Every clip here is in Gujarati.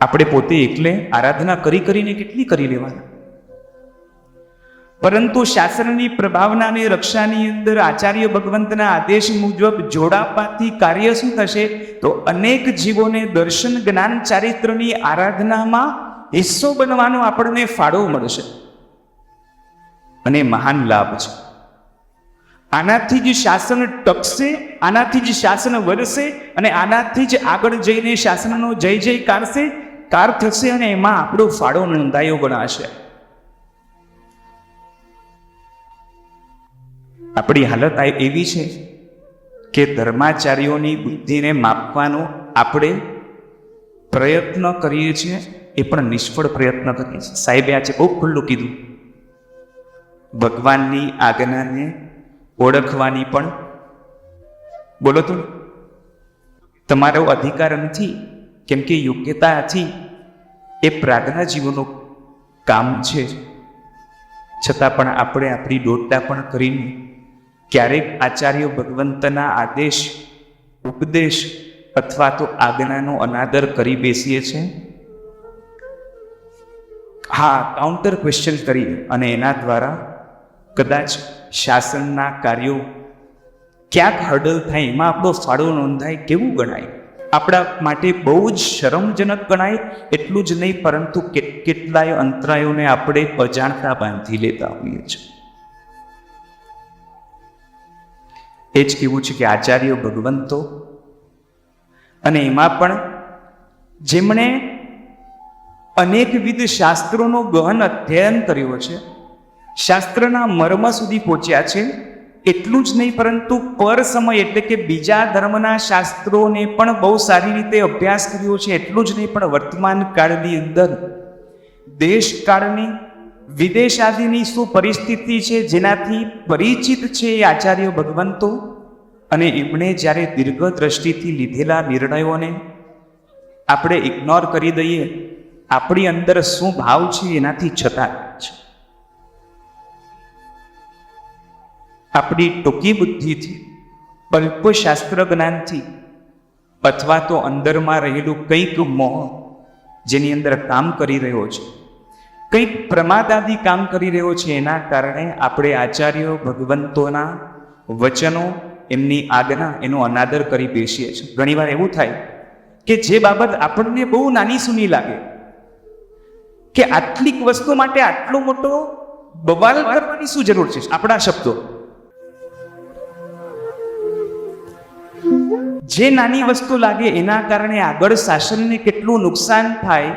આપણે પોતે એકલે આરાધના કરી કરીને કેટલી કરી લેવાના? પરંતુ શાસ્ત્રની પ્રભાવના રક્ષાની અંદર આચાર્ય ભગવંતના આદેશ મુજબ જોડાપાથી કાર્ય શું થશે? તો અનેક જીવોને દર્શન જ્ઞાન ચારિત્રની આરાધનામાં હિસ્સો બનવાનો આપણને ફાળો મળશે. અને મહાન લાભ છે. આનાથી જ શાસન ટકશે, આનાથી જ શાસન વધશે અને આનાથી જ આગળ જઈને શાસનનો જય જયકાર છે કાર થશે અને એમાં આપણો ફાળો નોંધાયો ગણાશે. આપણી હાલત એવી છે કે ધર્માચાર્યોની બુદ્ધિને માપવાનો આપણે પ્રયત્ન કરીએ છીએ, એ પણ નિષ્ફળ પ્રયત્ન કરીએ છીએ. સાહેબે આજે બહુ ખુલ્લું કીધું. ભગવાનની આજ્ઞાને ઓળખવાની પણ. બોલો તો, તમારો અધિકાર નથી. કેમ કે યોગ્યતાથી એ પ્રાગના કામ છે. છતાં પણ આપણે આપણી દોડતા પણ કરીને ક્યારેક આચાર્ય ભગવંતના આદેશ, ઉપદેશ અથવા તો આજ્ઞાનો અનાદર કરી બેસીએ છીએ. હા કાઉન્ટર ક્વેશ્ચન કરી અને એના દ્વારા કદાચ શાસનના કાર્યો ક્યાંક હર્ડલ થાય, એમાં આપણો ફાળો નોંધાય, કેવું ગણાય? આપણા માટે બહુ જ શરમજનક ગણાય, એટલું જ નહીં, પરંતુ કેટલાય અંતરાયોને આપણે અજાણતા બાંધી લેતા હોઈએ છીએ. એ જ કેવું છે કે આચાર્ય ભગવંતો અને એમાં પણ જેમણે અનેકવિધ શાસ્ત્રોનો ગહન અધ્યયન કર્યો છે, શાસ્ત્રના મર્મ સુધી પહોંચ્યા છે એટલું જ નહીં, પરંતુ પર સમય એટલે કે બીજા ધર્મના શાસ્ત્રોને પણ બહુ સારી રીતે અભ્યાસ કર્યો છે, એટલું જ નહીં, પણ વર્તમાન કાળની અંદર દેશકાળની વિદેશ આદિની શું પરિસ્થિતિ છે જેનાથી પરિચિત છે એ આચાર્ય ભગવંતો? અને એમણે જ્યારે દીર્ઘ દ્રષ્ટિથી લીધેલા નિર્ણયોને આપણે ઇગ્નોર કરી દઈએ, આપણી અંદર શું ભાવ છે એનાથી છતાં આપણી ટૂંકી બુદ્ધિથી અલ્પશાસ્ત્ર જ્ઞાનથી, અથવા તો અંદરમાં રહેલું કંઈક મોહ જેની અંદર કામ કરી રહ્યો છે. કંઈક પ્રમાદાદી કામ કરી રહ્યો છે, એના કારણે આપણે આચાર્યો, ભગવંતોના વચનો, એમની આજ્ઞા, એનો અનાદર કરી બેસીએ છીએ. ઘણીવાર એવું થાય કે જે બાબત આપણને બહુ નાની સુની લાગે, કે આટલીક વસ્તુ માટે આટલો મોટો બવાલ કરવાની શું જરૂર છે? આપણા શબ્દો. જે નાની વસ્તુ લાગે એના કારણે આગળ શાસનને કેટલું નુકસાન થાય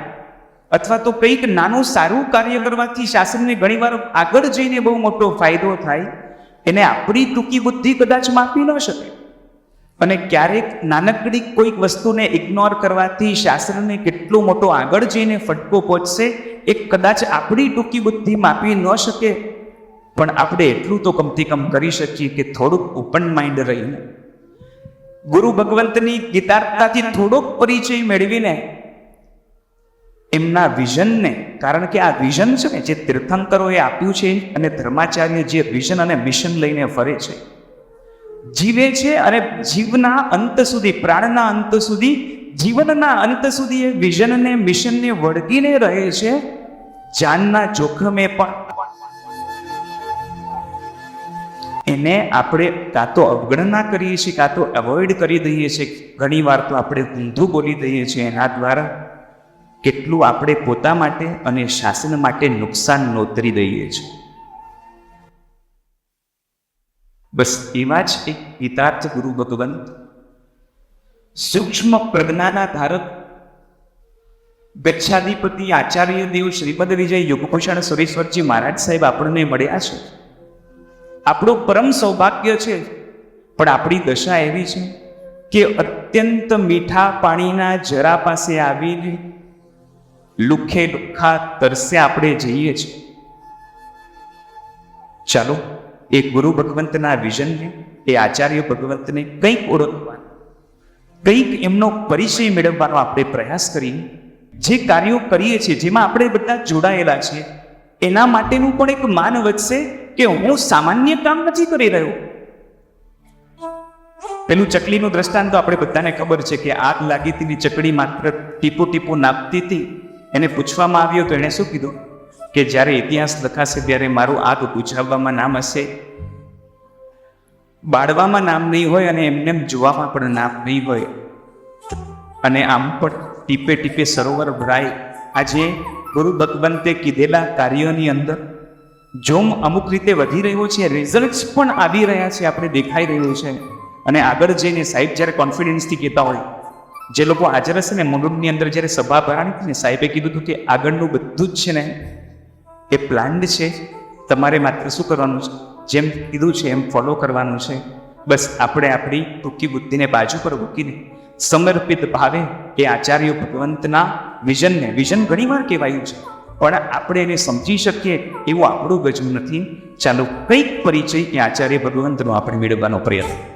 અથવા તો કંઈક નાનું સારું કાર્ય કરવાથી શાસનને ઘણીવાર આગળ જઈને બહુ મોટો ફાયદો થાય, એને આપણી ટૂંકી બુદ્ધિ કદાચ માપી ન શકે. અને ક્યારેક નાનકડી કોઈક વસ્તુને ઇગ્નોર કરવાથી શાસ્ત્રને કેટલો મોટો આગળ જઈને ફટકો પહોંચશે એ કદાચ આપણી ટૂંકી બુદ્ધિ માપી ન શકે. પણ આપણે એટલું તો કમથી કમ કરી શકીએ કે થોડુંક ઓપન માઇન્ડ રહીને ગુરુ ભગવંતની ગીતાર્થતાથી થોડોક પરિચય મેળવીને એમના વિઝનને, કારણ કે આ વિઝન છે ને, જે તીર્થંકરોએ આપ્યું છે અને ધર્માચાર્ય જે વિઝન અને મિશન લઈને ફરે છે, જીવે છે અને જીવના અંત સુધી, પ્રાણના અંત સુધી, જીવનના અંત સુધી એ વિઝનને, મિશનને વળગીને રહે છે, જાનના જોખમે પણ એને આપણે કાં તો અવગણના કરીએ છીએ, કાં તો એવોઇડ કરી દઈએ છીએ. ઘણી વાર તો આપણે ઊંધું બોલી દઈએ છીએ એના દ્વારા. કેટલું આપણે પોતા માટે અને શાસન માટે નુકસાન નોતરી દઈએ છીએ. બસ એવા જ એક હિતાર્થ ગુરુ ભગવંત સૂક્ષ્મ પ્રજ્ઞાના ધારક ગચ્છાધિપતિ આચાર્ય દેવ શ્રીમદ વિજય યુગભૂષણ સુરેશ્વરજી મહારાજ સાહેબ આપણને મળ્યા છે. આપણું પરમ સૌભાગ્ય છે. પણ આપણી દશા એવી છે કે અત્યંત મીઠા પાણીના જરા પાસે આવીને લુખે લુખા તરસે આપણે જઈએ છીએ. ચાલો, એ ગુરુ ભગવંતના વિઝનને એ આચાર્ય ભગવંતને કંઈક ઓળખવાનો, કંઈક એમનો પરિચય મેળવવાનો આપણે પ્રયાસ કરીએ. જે કાર્યો કરીએ છીએ, જેમાં આપણે બધા જોડાયેલા છીએ એના માટેનું પણ એક માન વધશે કે હું સામાન્ય કામ નથી કરી રહ્યો? પેલું ચકલીનું દ્રષ્ટાંત આપણે બધાને ખબર છે કે આગ લાગી હતી ચકડી માત્ર ટીપું ટીપું નાપતી હતી. એને પૂછવામાં આવ્યું તો એણે શું કીધું? કે જ્યારે ઇતિહાસ લખાશે ત્યારે મારું આગ બુઝાવવામાં નામ હશે. બાળવામાં નામ નહીં હોય અને એમને એમ જોવામાં પણ નામ નહીં હોય. અને આમ પણ ટીપે ટીપે સરોવર ભરાય. આજે ગુરુ ભગવંતે કીધેલા કાર્યોની અંદર જોમ અમુક રીતે વધી રહ્યો છે રિઝલ્ટ્સ પણ આવી રહ્યા છે, આપણે દેખાઈ રહ્યું છે. અને આગળ જઈને સાહેબ જ્યારે કોન્ફિડન્સથી કહેતા હોય, જે લોકો હાજર હશે ને મુલુંડની અંદર જ્યારે સભા ભરાણી હતી ને સાહેબે કીધું હતું કે આગળનું બધું જ છે ને, એ પ્લાન્ડ છે. તમારે માત્ર શું કરવાનું છે? જેમ કીધું છે એમ ફોલો કરવાનું છે. બસ આપણે આપણી ટૂંકી બુદ્ધિને બાજુ પર મૂકીને સમર્પિત ભાવે એ આચાર્ય ભગવંતના વિઝનને વિઝન ઘણીવાર કહેવાયું છે. પણ આપણે એને સમજી શકીએ એવું આપણું ગજવું નથી. ચાલો કંઈક પરિચય કે આચાર્ય ભગવંતનો આપણે મેળવવાનો પ્રયત્ન